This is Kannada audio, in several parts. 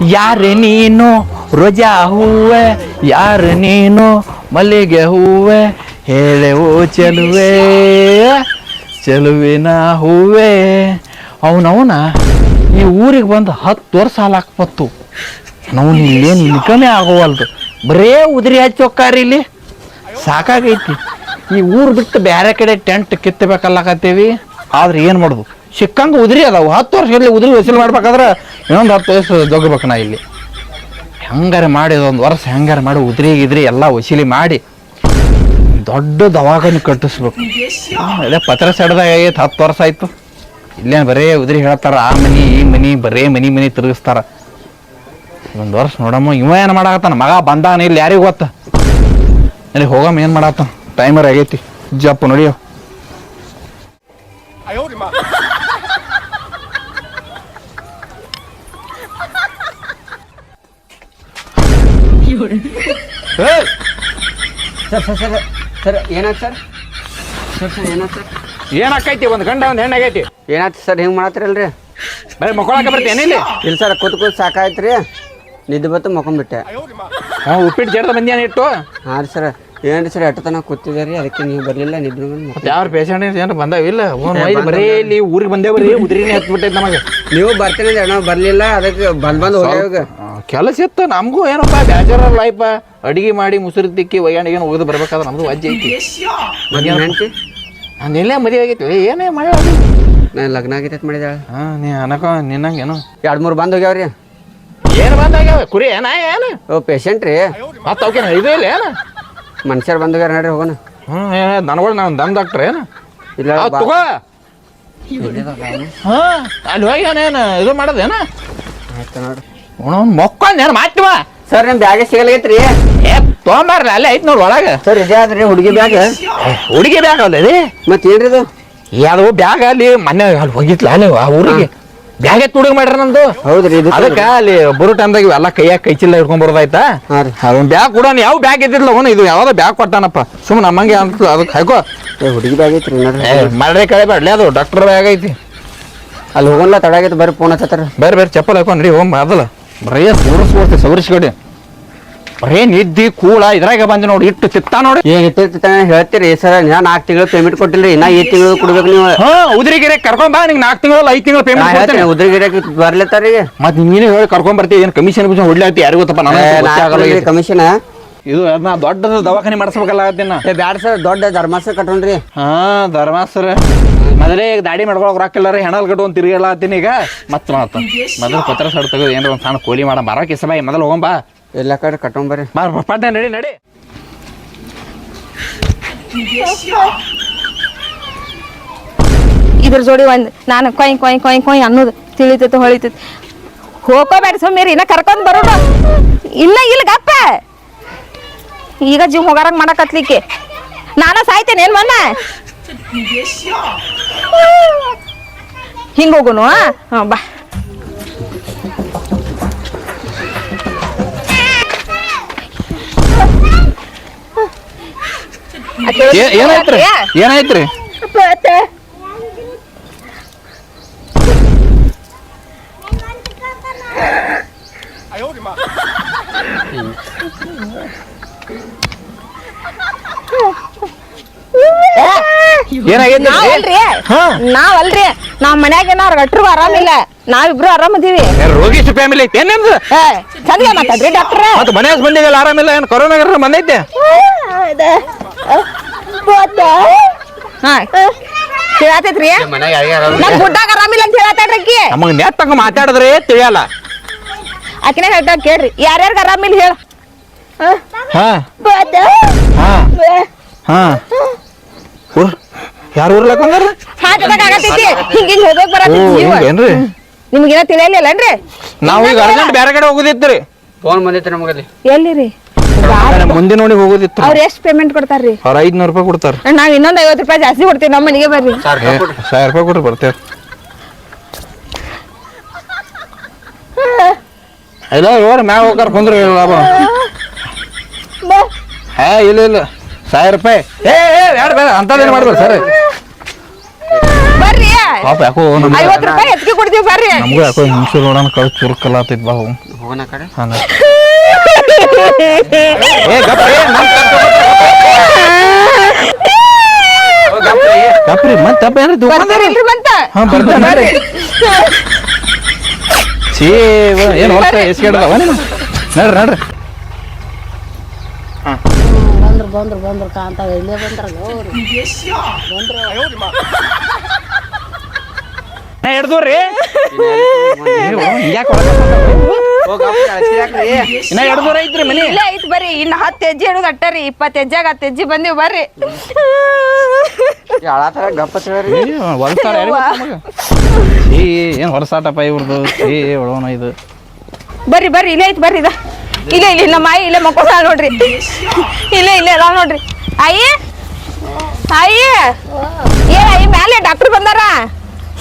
ಯಾರು ನೀನು? ರೋಜಾ ಹೂವೆ, ಯಾರು ನೀನು? ಮಲ್ಲಿಗೆ ಹೂವೆ, ಹೇಳೆವು ಚೆಲುವೆ. ಚೆಲುವಿನ ಹೂವೆ. ಅವನವನ ಈ ಊರಿಗೆ ಬಂದು ಹತ್ತು ವರ್ಷ ಹಾಲಾಕ್ಬತ್ತು ನಾವು ಇಲ್ಲೇನು ಇನ್ಕಮೇ ಆಗೋವಲ್ದು. ಬರೇ ಉದುರಿ ಹಚ್ಚೋಕ್ಕಾರಿ ಇಲ್ಲಿ. ಸಾಕಾಗೈತಿ. ಈ ಊರು ಬಿಟ್ಟು ಬೇರೆ ಕಡೆ ಟೆಂಟ್ ಕಿತ್ತಬೇಕಲ್ಲಕತ್ತೀವಿ. ಆದ್ರೆ ಏನು ಮಾಡೋದು? ಸಿಕ್ಕಂಗೆ ಉದುರಿ ಅದಾವು. ಹತ್ತು ವರ್ಷ ಇಲ್ಲಿ ಉದುರಿ ವಸೂಲಿ ಮಾಡ್ಬೇಕಾದ್ರೆ ಇನ್ನೊಂದು ಹತ್ತು ವಯಸ್ಸು ಜೋಗ್ಬೇಕು ನಾ ಇಲ್ಲಿ. ಹೆಂಗಾರೆ ಮಾಡಿ, ಒಂದು ವರ್ಷ ಹೆಂಗಾರೆ ಮಾಡಿ ಉದುರಿ ಗಿದ್ರಿ ಎಲ್ಲ ವಸೂಲಿ ಮಾಡಿ ದೊಡ್ಡ ದವಾಖಾನೆ ಕಟ್ಟಿಸ್ಬೇಕು. ಅದೇ ಪತ್ರ ಸಡ್ದಾಗ ಆಗೈತೆ, ಹತ್ತು ವರ್ಷ ಆಯ್ತು. ಇಲ್ಲೇನು ಬರೇ ಉದ್ರಿ ಹೇಳ್ತಾರ, ಆ ಮನಿ, ಈ ಮನಿ, ಬರೇ ಮನಿ ಮನಿ ತಿರುಗಿಸ್ತಾರ. ಒಂದು ವರ್ಷ ನೋಡಮ್ಮ, ಇವ ಏನು ಮಾಡಾಕತ್ತಾನ? ಮಗ ಬಂದಾನ ಇಲ್ಲಿ, ಯಾರಿಗೂ ಗೊತ್ತ? ಅಲ್ಲಿ ಹೋಗಮ್ಮ, ಏನು ಮಾಡಾತ ಟೈಮರ್ ಆಗೈತಿ. ಜಪ್ಪ, ನೋಡಿಯೋ. ಸರ್ ಸರ್ ಸರ್ ಸರ್ ಏನಾಯ್ತು ಸರ್? ಸರ್ ಸರ್ ಏನಾಯ್ತು ಸರ್? ಏನಾಕೈತಿ? ಒಂದು ಗಂಡ ಒಂದು ಹೆಣ್ಣಾಗೈತಿ ಏನಾಯ್ತು ಸರ್? ಹಿಂಗೆ ಮಾಡತ್ತಿರಲ್ರಿ? ಬರೀ ಮಕ್ಕಳಾಕ ಬರ್ತೇನೆ ಇಲ್ಲಿ ಇಲ್ಲ ಸರ್ ಕೂತ್ ಕೂತ್ ಸಾಕಾಯ್ತು ರೀ ನಿದ್ದೆ ಬತ್ತು ಮಕ್ಕೊಂಬಿಟ್ಟೆ. ಹಾಂ ಉಪ್ಪಿಟ್ಟು ಜಡ್ದ ಬಂದ್ಯಾನ ಇಟ್ಟು? ಹಾಂ ರೀ ಸರ್. ಏನು ಸರ್ ಎಟ್ಟ ತನಕ ಕೂತಿದೆ ರೀ? ಅದಕ್ಕೆ ನೀವು ಬರಲಿಲ್ಲ ನಿದ್ರೆ ಬಂದು ಯಾರು ಪೇಷಂಟ್ ಏನು ಬಂದಾವಿಲ್ಲ ಇಲ್ಲ? ಬರೀ ನೀವು ಊರಿಗೆ ಬಂದೇವ್ರಿ ಉದ್ರಿನೇ ಹತ್ಬಿಟ್ಟೈತೆ ನಮಗೆ. ನೀವು ಬರ್ತೀನಿ ಅಣ್ಣ ನಾವು ಬರಲಿಲ್ಲ ಅದಕ್ಕೆ ಬಂದ್ ಬಂದು ಹೋಗ್ಯಾವ ಕೆಲಸ ಇತ್ತು ನಮಗೂ ಏನಪ್ಪ ಬ್ಯಾಚುಲರ್ ಲೈಫ್ ಅಡಿಗೆ ಮಾಡಿ ಮುಸುರಿ ತಿಕ್ಕಿ ಒಯ್ಯಾಣಿಗೇನು ಒಗ್ದು ಬರ್ಬೇಕಾದ್ರೆ ನಮ್ದು ಅಜ್ಜಿ ಐತಿ. ಹೆಂಡ್ತಿ? ನಾನು ಎಲ್ಲೇ ಮದುವೆ ಆಗೈತಿ ಏ, ಏನೇ ಮಳೆ ನಾನು ಲಗ್ನ ಆಗೈತೆ ಮಾಡಿದಾಳೆ ಹಾಂ ನೀ ಅನಕ ನಿನ್ನಂಗೇನು. ಎರಡು ಮೂರು ಬಂದು ಹೋಗ್ಯಾವ್ರಿ ಏನು ಬಂದಾಗ್ಯಾವ ಕುರಿ ಏನ ಏನು? ಓ ಪೇಷಂಟ್ ರೀ. ಮತ್ತೆ ಅವಕ್ಕೆ ಇದು ಇಲ್ಲ ಏನು? ಮನುಷ್ಯರು ಬಂದು ಹೋಗ್ಯಾರ ನಡ್ರಿ ಹೋಗೋಣ. ಹ್ಞೂ ಏನ ದನಗಳು ನಾನು ದಮ್ ಡಾಕ್ಟ್ರ್ ಏನು? ಇಲ್ಲ ಆ, ಬಾ- ತಗೋ. ಹಾಂ ಅಲ್ಲಿ ಹೋಗಿ ಏನೇನು ಇದು ಮಾಡೋದೇನ? ಆಯ್ತು ನೋಡ್ರಿ. ಮೊಕ್ಕೊಂದೇನು ಮಾತಿವ. ಸರ್ ನಿಮ್ಮ ಬ್ಯಾಗೆ ಸಿಗಲಾಗೈತ್ರಿ? ಏ ತೊಗೊಂಬಾರ್ಲ ಅಲ್ಲೇ ಐತ್ ನೋಡಿ ಒಳಗ. ಸರ್ ಇದೇ ಆದ್ರಿ ಹುಡುಗಿ ಬ್ಯಾಗ್? ಹುಡುಗಿ ಬ್ಯಾಗ್ ಅಲ್ಲ ರೀ ಮತ್ತೆ ಏನ್ರಿ ಅದು ಅದು ಬ್ಯಾಗ್ ಅಲ್ಲಿ ಮೊನ್ನೆ ಅಲ್ಲಿ ಹೋಗಿತ್ಲ ಅಲ್ಲಿ ಆ ಊರಿಗೆ. ಬ್ಯಾಗ್ ಎತ್ತು ಹುಡುಗ ಮಾಡ್ರಿ ನಂದು. ಹೌದ್ರಿ ಇದು ಅದಕ್ಕೆ ಅಲ್ಲಿ ಬರೋ ಟೈಮ್ದಾಗ ಇವೆಲ್ಲ ಕೈಯಾಗ ಕೈ ಚಿಲ್ಲ ಹಿಡ್ಕೊಂಡ್ ಬರೋದಾಯ್ತಾ? ರೀ. ಬ್ಯಾಗ್ ಕೂಡ ಯಾವ ಬ್ಯಾಗ್ ಇದ್ದಿಲ್ಲ ಅವನು ಇದು ಯಾವ್ದೋ ಬ್ಯಾಗ್ ಕೊಟ್ಟಾನಪ್ಪ. ಸುಮ್ಮನೆ ನಮ್ಮಂಗೆ ಅಂತ ಅದಕ್ಕೆ ಹಾಕೋ. ಏ ಹುಡುಗಿ ಬ್ಯಾಗ್ ಐತ್ರಿ ಮಾಡ್ರೆ ಕಳೆ ಬೇಡಲಿ ಅದು ಡಾಕ್ಟರ್ ಬ್ಯಾಗ್ ಐತಿ. ಅಲ್ಲಿ ಹೋಗಲ್ಲ ತಡಾಗೈತೆ ಬರ್ರಿ ಫೋನ್ ಹಚ್ಚತ್ತಾರ. ಬೇರೆ ಬೇರೆ ಚಪ್ಪಲ್ ಹಾಕೊಂಡ್ರಿ ಹೋಮ್ ಅದಲ್ಲ. ಬರೇ ಸೂರಿಸ್ಕೊಡ್ತಿ ಸವರಿಸ್ಕೊಡಿ ಬರೇ ನಿದ್ದಿ ಕೂಳ ಇದ್ರಾಗ ಬಂದು ನೋಡಿ ಇಟ್ಟು ತಿತ್ತ ನೋಡಿ. ಏನ್ ಇಟ್ಟಿರ್ತಿತ್ತ ಹೇಳ್ತೀರಿ ಸರ್ ನಾ ನಾಲ್ಕು ತಿಂಗಳು ಪೇಮೆಂಟ್ ಕೊಟ್ಟಿಲ್ರಿ ಇನ್ನ ಈ ತಿಂಗಳು ಕೊಡ್ಬೇಕು ನೀವು. ಹಾ ಉದ್ರಿಗಿರೆ ಕರ್ಕೊಂಡ್ ಬಾ ನಿಂಗೆ ನಾಲ್ಕು ತಿಂಗಳು ಐದು ತಿಂಗಳು ನಾ ಪೇಮೆಂಟ್ ಹೇಳ್ತೀನಿ ಉದ್ರಿಗಿರಕ್ಕೆ ಬರ್ಲತ್ತಾರಿ ಮತ್ತೆ ನೀನು ಹೇಳಿ ಕರ್ಕೊಂಡ್ ಬರ್ತೀವಿ ಏನು ಕಮಿಷನ್ ಗಿಮಿಷನ್ ಹೊಡ್ಲಾತಿ ಯಾರಿಗೂ ಗೊತ್ತಪ್ಪ ನನಗೆ. ಕಮಿಷನ್ ಇದು. ನಾ ದೊಡ್ಡದು ದವಾಖಾನೆ ಮಾಡಿಸ್ಬೇಕಲ್ಲ ನಾ ಏ ಬ್ಯಾಡ ಸರ್ ದೊಡ್ಡ ಧರ್ಮಾಸ ಕಟ್ಟೋಣ್ರಿ ಹಾ ಧರ್ಮಾಸ್ತರ ಮೊದಲೇ ಈಗ ದಾಡಿ ಮಾಡ್ಕೊಳಕ್ ರೊಕ್ಕ ರೀ ಹೆಣಲ್ ಕಟ್ಟು ಒಂದು ತಿರುಗಾಡತ್ತೀನಿ ಈಗ. ಮತ್ತೆ ಮಾತು ಮೊದಲು ಪತ್ರ ಸಡ್ ತೆಗೆದು ಏನಾರ ಒಂದು ಸಣ್ಣ ಕೋಲಿ ಮಾಡ. ಬರೋ ಕಿಸ ಬಾಯಿ ಮೊದಲು ಹೋಗಂಬಾ. ಎಲ್ಲ ಕಡೆ ಕಟ್ಟೊಂಬರ್ರಿ ಬಾ ಪಟ್ಟ ನಡಿ ನಡಿ. ಇದ್ರ ಜೋಡಿ ಒಂದ್ ನಾನು ಕೊಯ್ ಕೊಯ್ ಕೊಯ್ ಕೊಯ್ ಅನ್ನೋದು ತಿಳಿತೈತೆ ಹೊಳಿತೈತೆ. ಹೋಗೋಬೇಡ ಸೊಮ್ಮೇರಿ ಇನ್ನ ಕರ್ಕೊಂಡ್ ಬರೋಣ. ಇಲ್ಲ ಇಲ್ಲ ಗಪ್ಪ. ಈಗ ಜೀವ ಹೋಗಾರಂಗ್ ಮಾಡಕತ್ಲಿಕ್ಕೆ ನಾನ ಸಾಯ್ತೇನೆ ಏನ್ ಮನ್ನ? ಹಿಂಗ ಹೋಗುನು ಹಾ ಬಾ. ಏನಾಯ್ತ್ರಿ? ಏನಾಯ್ತ್ರಿ? ಏನಾಗೈತಿ ನಾವಲ್ರಿ? ನಾವ್ ಮನ್ಯಾಗ ಏನಾರ ಗಟ್ರು ಆರಾಮಿಲ್ಲ. ನಾವಿಬ್ರು ಆರಾಮದೀವಿ ರೋಗಿಸ್ ಫ್ಯಾಮಿಲಿ ಐತೆ. ಏನೇನ್ದು ಚಂದ ಮಾತಾಡ್ರಿ ಡಾಕ್ಟ್ರ? ಮತ್ತೆ ಮನೆ ಮಂದಿಗೆಲ್ಲ ಆರಾಮಿಲ್ಲ? ಏನು ಕೊರೋನಾ ಗರ ಬಂದೈತೆ ಹಾ. ಕೇಳತೈತ್ರಿ ಮನ್ಯಾಗ ಯಾರ್ಯಾರ ನಮ್ ಗುಡ್ಡಾಗ ಆರಾಮಿಲ್ಲ ಅಂತ ಹೇಳತ್ತಾಡ್ರಿ ಆಕಿ ನಮಗೆ ನೆಟ್ಟಂಗ ಮಾತಾಡಿದ್ರೆ ತಿಳಿಯಲ್ಲ. ಆಕಿನ ಹೇಳ್ತಾ ಕೇಳ್ರಿ. ಯಾರ್ಯಾರ್ಗ ಆರಾಮಿಲ್ಲ ಹೇಳ. ಹಾ. ಹಾ. ಹಾ. ಊರ್? ಯಾರು ಊರ್ಲಕ್ ಬಂದಾರ? ಹಾಕದಾಗ ಆಗತೈತಿ ಹಿಂಗ ಹಿಂಗ ಹೋಗೋಕ್ ಓ ಬರತೈತಿ ಜೀವ ಹಿಂಗೇನ್ರಿ ನಿಮ್ಗೇನ ತಿಳಿಯಲಿಲ್ಲನ್ರಿ ನಾವು ಈಗ ಅರ್ಜೆಂಟ್ ಬೇರೆ ಕಡೆ ಹೋಗೋದಿತ್ರಿ. ಫೋನ್ ಬಂದೈತೆ ನಮಗಲ್ಲಿ. ಎಲ್ಲಿರಿ? ಮುಂದೆ ನೋಡಿ ಹೋಗೋದಿತ್ತು ಅವ್ರ ಎಷ್ಟು ಪೇಮೆಂಟ್ ಕೊಡ್ತಾರ್ರಿ? ಅವ್ರ ಐದ್ನೂರು ರೂಪಾಯಿ ಕೊಡ್ತಾರ. ನಾವ್ ಇನ್ನೊಂದ್ ಐವತ್ ರೂಪಾಯಿ ಜಾಸ್ತಿ ಕೊಡ್ತೀವಿ ನಮ್ಮ ಮನೆಗೆ ಬರ್ರಿ. ಸಾವಿರ ರೂಪಾಯಿ ಕೊಟ್ರಿ ಬರ್ತೇವೆ. ಇಲ್ಲ ಹೋಗ್ರಿ ಮ್ಯಾಗ ಹೋಗಾರ ಕುಂದ್ರಿ ಲಾಭ. ಹೇ ಇಲ್ಲ ಇಲ್ಲ. ಸಾವಿರ ರೂಪಾಯಿ. ಏ ಬೇಡ ಬೇಡ ಅಂತದೇನು ಮಾಡ್ಬೇಡ ಸರ್. ಬರ್ರಿ. ಪಾಪ ಯಾಕೋ ನಮ್ಗೆ ಐವತ್ತು ರೂಪಾಯಿ ಕೊಡ್ತೀವಿ ಬರ್ರಿ. ನಮಗೂ ಯಾಕೋ ಹಿಂಸೆ ನೋಡೋಣ ಕಳ್ ಚುರುಕಲ್ಲ ಬಾ ಹೋಗು ಹೋಗೋಣ ಕಡೆ. ಏ ಗಪ್ಪ ಏ, ನಮ್ ಗಪ್ರಿ ಮತ್ತೆ ಏನ್ರಿ ಹಾ ಬರ್ತಾನೆ ಛೀ ಏನ್ ಹೊರತ ಎಸ್ಗೆಡ್ದವ ನೀನು? ನಡ್ರಿ ನಡ್ರಿ. ಬಂದ್ರು ಬಂದ್ರು ಬಂದ್ರು ಕಾಂತಾವ ಇಲ್ಲೇ ಬಂದ್ರಲ್ಲ ಅವ್ರು. ನಾ ಹಿಡ್ದೂರಿ ಹಿಂಗ್ಯಾಕೆ ಇನ್ನ ಎರಡು ದೂರ ಐತ್ರಿ ಮನಿ. ಇಲ್ಲೇ ಐತ್ ಬರ್ರಿ ಇನ್ನ ಹತ್ತು ಹೆಜ್ಜೆ ಹಿಡಿದು ಅಟ್ಟರಿ ಇಪ್ಪತ್ತು ಹೆಜ್ಜೆಗೆ ಹತ್ತು ಹೆಜ್ಜೆ ಬಂದಿವಿ ಬರ್ರಿ. ಅಳಾತರ ಗಪ್ಪ ತಿಳ್ರಿ ಹೊಲ್ಸಾರ ಈ ಏನ್ ಹೊರಸಾಟಪ್ಪ ಇವ್ರದ್ದು ಏ ಇದು. ಬರ್ರಿ ಬರ್ರಿ ಇಲ್ಲೇ ಐತ್ ಬರ್ರಿ ಇದ. ಇಲ್ಲೇ ಇಲ್ಲಿ ನಮ್ಮ ಆಯಿ ಇಲ್ಲೇ ಮಕ್ಕೋಸ ನೋಡ್ರಿ. ಇಲ್ಲೇ ಇಲ್ಲೇ ಅದಾವ ನೋಡ್ರಿ. ಆಯಿ? ಆಯಿ? ಏ ಆಯಿ ಮ್ಯಾಲೆ ಡಾಕ್ಟರ್ ಬಂದಾರ?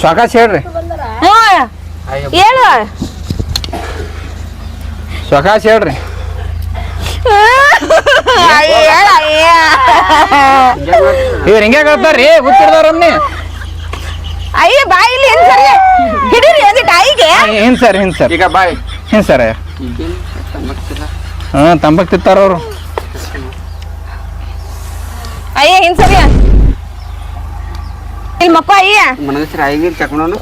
ಸಾಕಾಸ್ ಹೇಳ್ರಿ. ಹ್ಞೂ. ಹೇಳು. ಸಾಕಾಸ್ ಹೇಳ್ರಿ. ಇವ್ರು ಹಿಂಗೆ ಹೇಳ್ತಾರ್ರಿ ಗೊತ್ತಿರ್ದಾರಮ್ಮನಿ ಅಯ್ಯ ಬಾಯಿ ಇಲ್ಲಿ ಏನ್ ಸರಿ. ಹಿಡೀರಿ ಅದಕ್ಕೆ ಆಯಿಗೆ. ಏನ್ ಸರ್ ಏನ್ ಸರ್. ಈಗ ಬಾಯಿ. ಏನ್ ಸರ್. ಈಗೇನ್ ತಮ್ಮಕ್ತಿಲ್ಲ ಹ್ಞೂ ತಂಬಾಕ್ ತಿಂತಾರ ಅವ್ರು ಅಯ್ಯ ಹಿಂಗ್ ಸರಿ ಇಲ್ಲಿ ಮಕ್ಕಳು ಅಯ್ಯ ಮನಗಸ್ರ ಐಗಿರ್ ತಕೊಂಡೋನು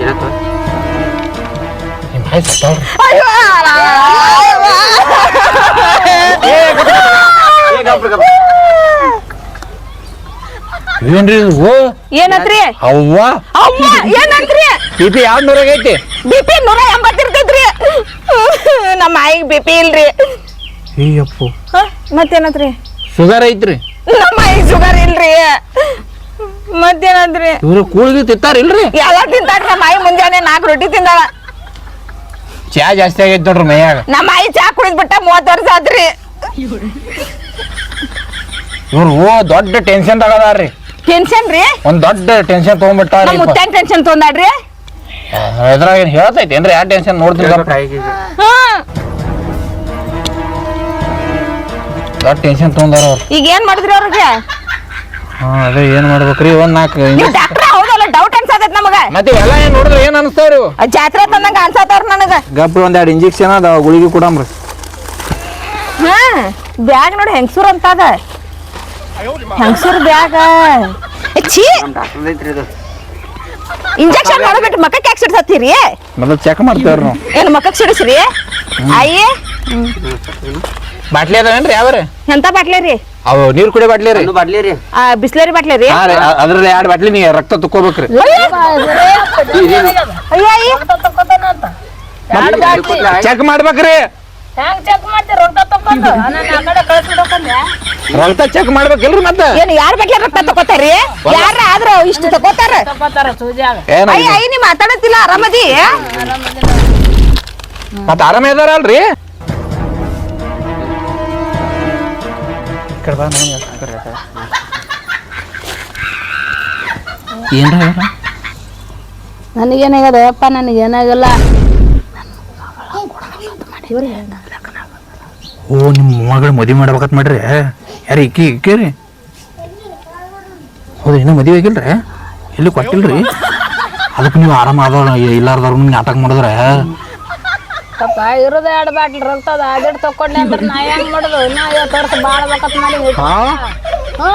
ಏನಾಯ್ತು ನಿಮ್ ಬಾಯ್ ಸತ್ತಾವ್ರಿ. ಅಯ್ಯೋ ಏ ಗಪ್ಪ ಗಪ್ಪ ಏನ್ರಿ ಇದು ಓ ಏನತ್ರಿ ಅವ್ವ ಅಮ್ಮ ಏನಂತ್ರಿ ಬಿ ಪಿ ಯಾವ ನೂರಾಗೈತಿ ಬಿ ಪಿ ನೂರ ಎಂಬತ್ತು ಇರ್ತೈತ್ರಿ ನಮ್ಮ ಆಯಿಗೆ ಬಿ ಪಿ ಇಲ್ರಿ. ಅಯ್ಯಪ್ಪು ಹ? ಮತ್ತೇನತ್ರಿ? ಶುಗರ್ ಐತ್ರಿ. ನಮ್ಮ ಆಯಿಗೆ ಶುಗರ್ ಇಲ್ರಿ. ಮತ್ತೇನಂತ್ರಿ? ಇವ್ರು ಕೂಳಿಗೆ ತಿಂತಾರ ಇಲ್ರಿ? ಎಲ್ಲ ತಿಂತಾಡ್ರಿ ನಮ್ಮ ಆಯಿ ಮುಂಜಾನೆ ನಾಲ್ಕು ರೊಟ್ಟಿ ತಿಂದಾಳ. ಚಾ ಜಾಸ್ತಿ ಆಗೈತಿ ನೋಡ್ರಿ ಮೈಯಾಗ ನಮ್ಮ ಆಯಿ ಚಾ ಕುಡಿದ್ಬಿಟ್ಟ ಮೂವತ್ತು ವರ್ಷ ಆದ್ರಿ ಇವ್ರು ಓ ದೊಡ್ಡ ಟೆನ್ಷನ್ ತಗದಾರ್ರಿ. ಟೆನ್ಷನ್ ರೀ? ಒಂದ್ ದೊಡ್ಡ ಟೆನ್ಷನ್ ತಗೊಂಡ್ಬಿಟ್ಟಾರಿ ನಮ್ಮ ಮುತ್ತನ್ ಟೆನ್ಷನ್ ತೊಂದಾಡ್ರಿ ಇದ್ರಾಗ ಏನ್ ಹೇಳ್ತೈತಿ? ಏನ್ರಿ ಯಾವ ಟೆನ್ಷನ್ ನೋಡ್ತೀನಿ ಹಾ. ದೊಡ್ಡ ಟೆನ್ಷನ್ ತೊಗೊಂಡಾರ ಅವ್ರು. ಈಗ ಏನ್ ಮಾಡಿದ್ರಿ ಅವ್ರಿಗೆ? ಹಾ ಅದೇ ಏನ್ ಮಾಡ್ಬೇಕ್ರಿ ಒಂದ್ ನಾಲ್ಕು ನೀವು ಡಾಕ್ಟ್ರ ಹೌದಲ್ಲ ಡೌಟ್ ಅನ್ಸತೈತ್ ನಮಗ? ಮತ್ತೆ ಎಲ್ಲ ಏನ್ ನೋಡಿದ್ರೆ ಏನ್ ಅನಿಸ್ತಾವ್ರಿ? ಆ ಜಾತ್ರೆ ತಂದಂಗ ಅನ್ಸತ್ತವ್ರ ನನಗ. ಗಬ್ಬು ಒಂದೆರಡು ಇಂಜೆಕ್ಷನ್ ಅದ ಗುಳಿಗೆ ಕೊಡಮ್ರಿ. ಹಾ ಬ್ಯಾಗ್ ನೋಡಿ ಹೆಂಗಸೂರ್ ಅಂತ ಅದ ಹೆಂಗಸೂರ್ ಬ್ಯಾಗ. ಛೀ. ನಮ್ ಡಾಕ್ಟರ್ ಐತ್ರಿ ಇದು. ಇಂಜೆಕ್ಷನ್ ಮಾಡಬೇಕು ಮಕ್ಕಕ್ಕೆ ಯಾಕೆ ಸಿಡ್ಸತ್ತೀರಿ? ಮೊದಲು ಚೆಕ್ ಮಾಡ್ತೇವ್ರಿ ನಾವು. ಏನು ಮಕ್ಕಕ್ಕೆ ಸಿಡಿಸ್ರಿ? ಅಯ್ಯೇ. ಬಾಟ್ಲಿ ಅದಾವೇನ್ರಿ ಯಾವ್ರಿ ಎಂತ ಬಾಟ್ಲಿ ರೀ? ಅವು ನೀರ್ ಕುಡಿಯೋ ಬಾಟ್ಲಿ ರೀ. ಬಾಟ್ಲಿ ರೀ. ಆ ಬಿಸ್ಲೇರಿ ಬಾಟ್ಲಿ ರೀ? ರೀ ಅದ್ರಲ್ಲಿ ಎರಡು ಬಾಟ್ಲಿ ನೀ ರಕ್ತ ತಕ್ಕೋಬೇಕ್ರಿ. ಅಯ್ಯ. ಅಯ್ಯ ಚೆಕ್ ಮಾಡ್ಬೇಕ್ರಿ. ಹೆಂಗ್ ಚೆಕ್ ಮಾಡ್ತೀರ ರಕ್ತ ತಕೊಂಡು ನಾನು ಆ ಕಡೆ ರಕ್ತ ಚೆಕ್ ಮಾಡ್ಬೇಕಿಲ್ರಿ ಮತ್ತೆ? ಏನು ಯಾರ ಬಗ್ಗೆ ರಕ್ತ ತಗೋತಾರಿ ಯಾರ ಆದ್ರೂ ಇಷ್ಟು ತಗೋತಾರ? ಅಯ್ಯ ಅಯ್ಯ ನೀ ಮಾತಾಡತ್ತಿಲ್ಲ ಆರಾಮದಿ? ಮತ್ತೆ ಆರಾಮ ಇದಾರಲ್ರಿ? ಅಲ್ರಿ ನನಗೇನಾಗದ ಯಪ್ಪ ನನಗೇನಾಗಲ್ಲ. ಓ ನಿಮ್ಮ ಮಗಳು ಮದುವೆ ಮಾಡ್ಬೇಕತ್ ಮಾಡ್ರಿ ಯಾರು ಕೇ ಇಕ್ಕಿ ರೀ ಹೌದು ಇನ್ನೂ ಮದುವೆ ಆಗಿಲ್ರಿ? ಎಲ್ಲಿ ಕೊಟ್ಟಿಲ್ರಿ? ಅದಕ್ಕೆ ನೀವು ಆರಾಮ ಅದ ಇಲ್ಲಾರ್ದವ್ರು ನಿಮ್ಗೆ ನಾಟಕ ಮಾಡಿದ್ರೆ? ಇರೋದ ಎರಡು ಬಾಟ್ಲ್ ತಕೊಂಡೆ ಅಂದ್ರೆ ನಾ ಹೆಂಗ್ ಮಾಡುದು? ಇನ್ನ ಐವತ್ತು ವರ್ಷ ಬಾಳ್ಬೇಕಂತ ಮಾಡಿ ಹ್ಞೂ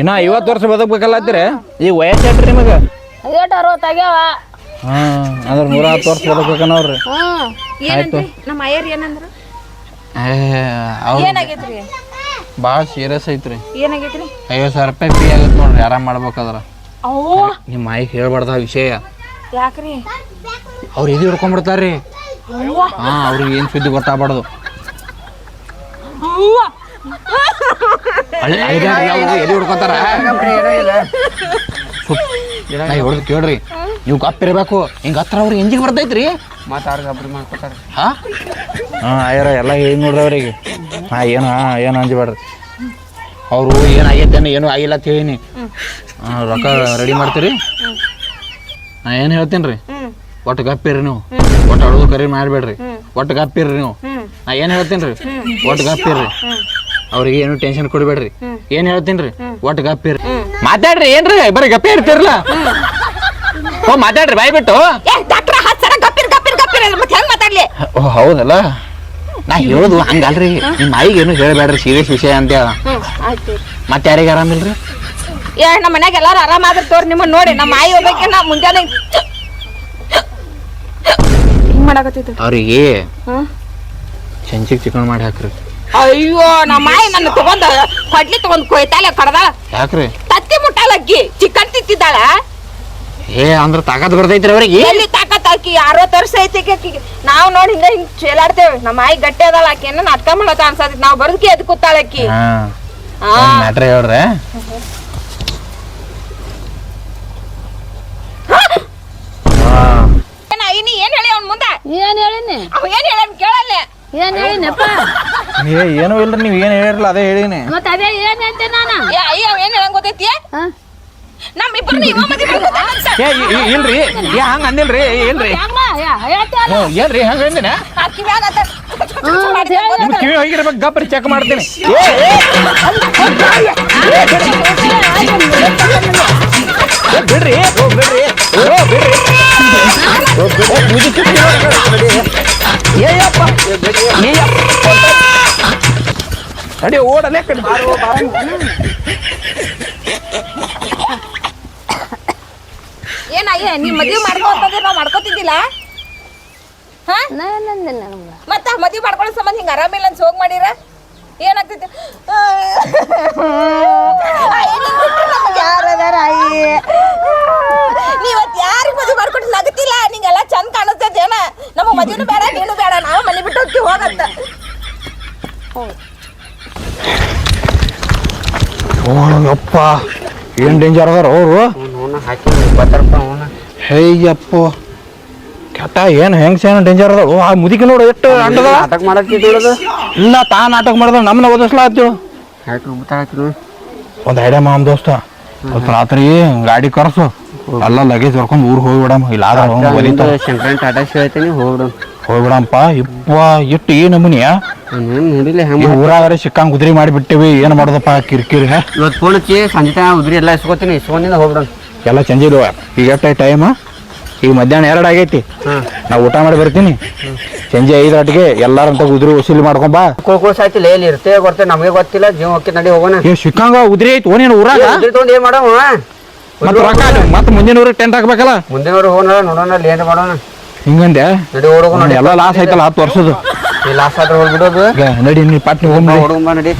ಇನ್ನ ಐವತ್ತು ವರ್ಷ ಬದುಕ್ಬೇಕಲ್ಲತ್ತೀರಿ ಈ ವಯಸ್ಸು ಏನ್ರಿ ನಿಮಗೆ? ಹಾಂ ಅಂದ್ರೆ ನೂರ ಹತ್ತು ವರ್ಷ ಬದುಕ್ಬೇಕನ್ನವ್ರಿ ಹ್ಞೂ ಏನಂದ್ರಿ? ನಮ್ಮ ಅಯ್ಯರ್ ಏನಂದ್ರ? ಅವ್ರು ಏನಾಗೈತ್ರಿ? ಭಾಳ ಸೀರಿಯಸ್ ಐತ್ರಿ. ಏನಾಗೈತ್ರಿ? ಐವತ್ತು ಸಾವಿರ ರೂಪಾಯಿ ಫೀ ಆಗತ್ತೆ ನೋಡ್ರಿ ಆರಾಮ್ ಮಾಡ್ಬೇಕಾದ್ರ. ಅವ್ವ? ನಿಮ್ಮ ಮಾಯಿಗೆ ಹೇಳ್ಬಾರ್ದ ಆ ವಿಷಯ. ಯಾಕ್ರಿ? ಅವ್ರು ಎದು ಹಿಡ್ಕೊಂಡ್ಬಿಡ್ತಾರ್ರಿ ಹಾ ಅವ್ರಿಗೆ ಏನು ಸುದ್ದಿ ಗೊತ್ತಾಗ್ಬಾರ್ದು. ಎದೆ ಹಿಡ್ಕೊತಾರ. ನಾ ಹೇಳ್ದು ಕೇಳ್ರಿ. ನೀವು ಗಪ್ಪಿರಬೇಕು ಇರಬೇಕು. ಹಿಂಗ ಹತ್ರ ಅವ್ರಿಗೆ ಎಂಜಿಗೆ ಬರ್ತೈತ್ರಿ ಮಾತಾಡ್ರಿ ಗಬ್ರಿ ಮಾಡ್ಕೊತಾರ. ಹಾ? ಹಾಂ ಅಯ್ಯರ ಎಲ್ಲ ಹೇಳಿ ನೋಡ್ರಿ ಅವ್ರಿಗೆ. ಹಾಂ ಏನು ಹಾಂ ಏನು ಅಂಜಬೇಡ್ರಿ. ಅವರು ಏನಾಗೈತೇನು ಏನು ಆಗಿಲ್ಲ ಅಂತ ಹೇಳಿನಿ. ಹಾಂ ರೊಕ್ಕ ರೆಡಿ ಮಾಡ್ತೀರಿ? ನಾ ಏನು ಹೇಳ್ತೀನಿ ರೀ? ಒಟ್ಟು ಗಪ್ಪಿರಿ ನೀವು. ಒಟ್ಟು ಅಡುಗೆ ಕರಿ ಮಾಡಬೇಡ್ರಿ. ಒಟ್ಟು ಗಪ್ಪಿರಿ ನೀವು. ನಾ ಏನು ಹೇಳ್ತೀನಿ ರೀ? ಒಟ್ಟು ಗಪ್ಪಿರಿ ಅವ್ರಿಗೆ ಏನು ಟೆನ್ಷನ್ ಕೊಡ್ಬೇಡ್ರಿ. ಹೇಳ್ತೀನಿ ಹೇಳ್ತೀನ್ರಿ ಒಟ್ಟು ಗಪ್ಪಿರಿ ಮಾತಾಡ್ರಿ ಏನ್ರಿ? ಬರೀ ಗಪ್ಪಿ ಇರ್ತಿರ್ಲ? ಓ ಮಾತಾಡ್ರಿ ಬಾಯ್ ಬಿಟ್ಟು. ಏ ಡಾಕ್ಟ್ರ ಹತ್ತು ಸಲ ಗಪ್ಪಿರ್ ಗಪ್ಪಿರ್ ಗಪ್ಪಿರ್ ಮತ್ತೆ ಹೆಂಗ್ ಮಾತಾಡ್ಲಿ? ಓ ಹೌದಲ್ಲ? ನಾ ಹೇಳುದು ಹಂಗಲ್ರಿ ನಿಮ್ಮ ಮಾಯಿಗೆ ಏನು ಹೇಳಬೇಡ್ರಿ ಸೀರಿಯಸ್ ವಿಷಯ ಅಂತ ಹೇಳ. ಆಯ್ತು. ಮತ್ತೆ ಯಾರಿಗೆ ಆರಾಮಿಲ್ರಿ ಏ ನಮ್ಮ ಮನ್ಯಾಗ ಎಲ್ಲಾರು ಆರಾಮ ಆದ್ರ ತೋರ್ ನಿಮ್ಮನ್ನ ನೋಡಿ ನಮ್ಮ ಆಯಿ ಹೋಗ್ಬೇಕೆ ನಾ ಮುಂಜಾನೆ ಹಿಂಗ್ ಅವ್ರಿಗೆ ಸಂಚಿಗೆ ಚಿಕನ್ ಮಾಡಿ ಹಾಕ್ರಿ. ಅಯ್ಯೋ ನಮ್ಮ ಆಯಿ ನನ್ನ ತಗೊಂಡ ಕೊಡ್ಲಿ ತಗೊಂಡ್ ಕೊಯ್ತಾಳೆ ಕಡದಾಳ. ಯಾಕ್ರಿ? ತತ್ತಿ ಮುಟ್ಟಾಲಕ್ಕಿ ಚಿಕನ್ ತಿಂತಿದ್ದಾಳ. ಏ ಅಂದ್ರ ತಾಕತ್ ಬರ್ತೈತ್ರಿ ಅವ್ರಿಗೆ? ಎಲ್ಲಿ ತಾಕತ್ ಆಕಿ? ಅರವತ್ತು ವರ್ಷ ಐತಿ ಆಕಿಗೆ. ನಾವು ನೋಡಿ ಹಿಂಗ ಹಿಂಗ್ ಚೇಲಾಡ್ತೇವೆ. ನಮ್ಮ ಆಯಿ ಗಟ್ಟಿ ಅದಾಳ ಆಕಿ. ಏನ ನಾಟಕ ಮಾಡತ್ತ ಅನ್ಸತಿ ನಾವ್ ಬದುಕಿ ಎದ್ ಕೂತಾಳ ಆಕಿ. ಹಾ. ಹಾ ಮ್ಯಾಟ್ರ್ ಹೇಳ್ರೆ. ಏನ ಆಯಿ ನೀ ಏನ್ ಹೇಳಿ ಅವ್ನ ಮುಂದ? ಏನ್ ಹೇಳಿನಿ? ಅವ ಏನ್ ಹೇಳ ಕೇಳಲ್ಲ? ಏನ್ ಹೇಳಿನಪ್ಪ? ನೀ ಏನೂ ಇಲ್ರಿ ನೀವು ಏನು ಹೇಳಿರಲ್ಲ ಅದೇ ಹೇಳಿನಿ. ಮತ್ತ ಅದೇ ಏನ್ ಅಂತೆ ನಾನು? ಏ ಅಯ್ಯ ಅವ ಏನ್ ಹೇಳಂಗ್ ಗೊತ್ತೈತಿ? ಹಾ? ನಮ್ ಇಬ್ಬರನ್ನ ಇವ ಮದ್ವೆ ಮಾಡ್ಕೊತಾನ. ಏ ಇ- ಇ- ಇಲ್ರಿ ಏ ಹಂಗ ಅಂದಿಲ್ರಿ ಇಲ್ರಿ ಹೆಂಗ ಯಾ- ಹೇಳ್ತೀಯಲ್ಲ? ಹ್ಞೂ, ಏನ್ರಿ ಹಂಗ ಅಂದಿನ. ನಿಮ್ ಕಿವಿ ಹೋಗಿರ್ಬೇಕು ಗಪ್ರಿ ಚೆಕ್ ಮಾಡ್ತೀನಿ ಏ, ಬಿಡ್ರಿ ಓ, ಬಿಡ್ರಿ ಓ, ಬಿಡ್ರಿ ಓ, ಬಿಡ್ರಿ. ಓ, ಮುಗಿ ಚುಚ್ಚಿ ನೋಡ್ರಿ. ಏ ಯಪ್ಪ. ಏ ಯಪ್ಪ. ನಡಿ ಓಡಲೇ ಕಡೆ ಏನ ಅಯ್ಯ ನೀ ಮದ್ವೆ ಮಾಡ್ಕೊಂತಂದ್ರೆ ನಾವು ಮಾಡ್ಕೊತಿದ್ದಿಲ್ಲ? ಹಾ? ನಾ ಏನ್ ಮತ್ತೆ ನಮ್ಗ? ಮತ್ತ ಮದ್ವೆ ಮಾಡ್ಕೊಳ್ಳೋ ಸಂಬಂಧ ಹಿಂಗ ಆರಾಮಿಲ್ಲ ಅಂತ ಹೋಗ್ ಮಾಡಿರ? ಏನಾಗ್ತೈತಿ ಯಾರದಾರ ಅಯ್ಯ? ನೀವತ್ ಯಾರಿಗೆ ಮದ್ವೆ ಮಾಡ್ಕೊಟ್ಟಿಲ್ಲ ಆಗತ್ತಿಲ್ಲ ನಿಂಗೆಲ್ಲ ಚಂದ ಕಾಣಿಸ್ತೈತಿ ಏನ ನಮ್ಮ ಮದ್ವೆನೂ ಬೇಡ ನೀನು ಬೇಡ. ನಾವು ಮನೆ ಬಿಟ್ಟು ಹೋಗ್ತೀವಿ ಹೋಗಂತ. ಓ ಯಪ್ಪ ಏನ್ ಡೇಂಜರ್ ಅದಾರ ಅವರು? ಹಾಕಿ ಅವನ ಹೇಯಪ್ಪ. ಕೆಟ್ಟ ಏನು ಹೆಂಗ್ ಸೇನ ಡೇಂಜರ್ ಅದ ಓ ಆ ಮುದಿಕೆ ನೋಡು ಎಷ್ಟು ಅಂಡದ ನಾಟಕ ಮಾಡತ್ತಿದ್ದಳು ಇಲ್ಲ ತಾ ನಾಟಕ ಮಾಡಿದ್ರೆ ನಮ್ಮನ್ನ ಓದಿಸ್ಲಾ ಯಾಕೆ ಗೊತ್ತಾಗ್ತಿದ್ರು ಒಂದ್ ಐಡಿಯಾ ಮಾಮ್ ದೋಸ್ತ. ಇವತ್ತು ರಾತ್ರಿ ಗಾಡಿ ಕರ್ಸು. ಎಲ್ಲ ಲಗೇಜ್ ಹೊರ್ಕೊಂಡು ಊರ್ ಹೋಗ್ಬಿಡಮ್ ಇಲ್ಲ ಆದ್ರ ಅವ್ನು ಒಲಿತಾವ. ಶಂಕರನ್ ಟಾಟಾ ಹೋಗ್ಬಿಡಂಪ. ಇಪ್ಪ ಇಟ್ಟು ಈ ನಮೂನಿಯ ನೋಡಿಲ್ಲ ಹೆಂಗ ಊರಾಗರೆ ಸಿಕ್ಕಂಗ್ ಗುದ್ರಿ ಮಾಡಿ ಬಿಟ್ಟಿವಿ ಏನ್ ಮಾಡೋದಪ್ಪ? ಕಿರಿಕಿರಿ ಇವತ್ತು ಫೋನ್ ಹಚ್ಚಿ ಸಂಜೆ ಉದ್ರಿ ಎಲ್ಲ ಇಸ್ಕೊತೀನಿ. ಇಸ್ಕೊಂಡಿಂದ ಹೋಗ್ಬಿಡೋಣ. ಎಲ್ಲ ಚಂಜಿದ್ವ ಈಗ ಟೈಮ ಟೈಮ್ ಈಗ ಮಧ್ಯಾಹ್ನ ಎರಡು ಆಗೈತಿ. ನಾ ಊಟ ಮಾಡಿ ಬರ್ತೀನಿ. ಸಂಜೆ ಐದು ಗಂಟೆಗೆ ಎಲ್ಲಾರಂತ ಉದ್ರಿ ವಸೂಲಿ ಮಾಡ್ಕೊಂಬಾ ಬಾ. ಕೋಳ್ ಆಯ್ತಿಲ್ಲ ಎಲ್ಲಿ ಬರ್ತೆ ಬರ್ತೇವೆ ನಮಗೆ ಗೊತ್ತಿಲ್ಲ ಜೀವ ಹೋಗಿ ನಡಿ ಹೋಗೋಣ. ಏ ಸಿಕ್ಕಂಗ ಉದ್ರಿ ಐತಿ ಓನೇನು ಊರಾಗ? ಉದ್ರಿ ತೊಗೊಂಡು ಏನು ಮಾಡವ? ಮತ್ತೆ ರೊಕ್ಕ ಮತ್ತೆ ಮುಂದಿನ ಊರಿಗೆ ಟೆಂಟ್ ಹಾಕ್ಬೇಕಲ್ಲ? ಮುಂದಿನವ್ರು ಹೋಗೋಣ ನೋಡೋಣ ಅಲ್ಲಿ ಏನು ಮಾಡೋಣ. ಹಿಂಗಂದೆ? ನಡಿ ಓಡೋಗ ನೋಡಿ. ಎಲ್ಲ ಲಾಸ್ ಆಯ್ತಲ್ಲ ಹತ್ತು ವರ್ಷದ ಈ ಲಾಸ್ ಆದ್ರೆ ಹೋಗ್ಬಿಡೋದು. ನಡಿ ನೀ ಪಾಟ್ನಿ ಹೋಗ್ಬಿಡಿ. ಹುಡುಗಂಬ ನಡಿ.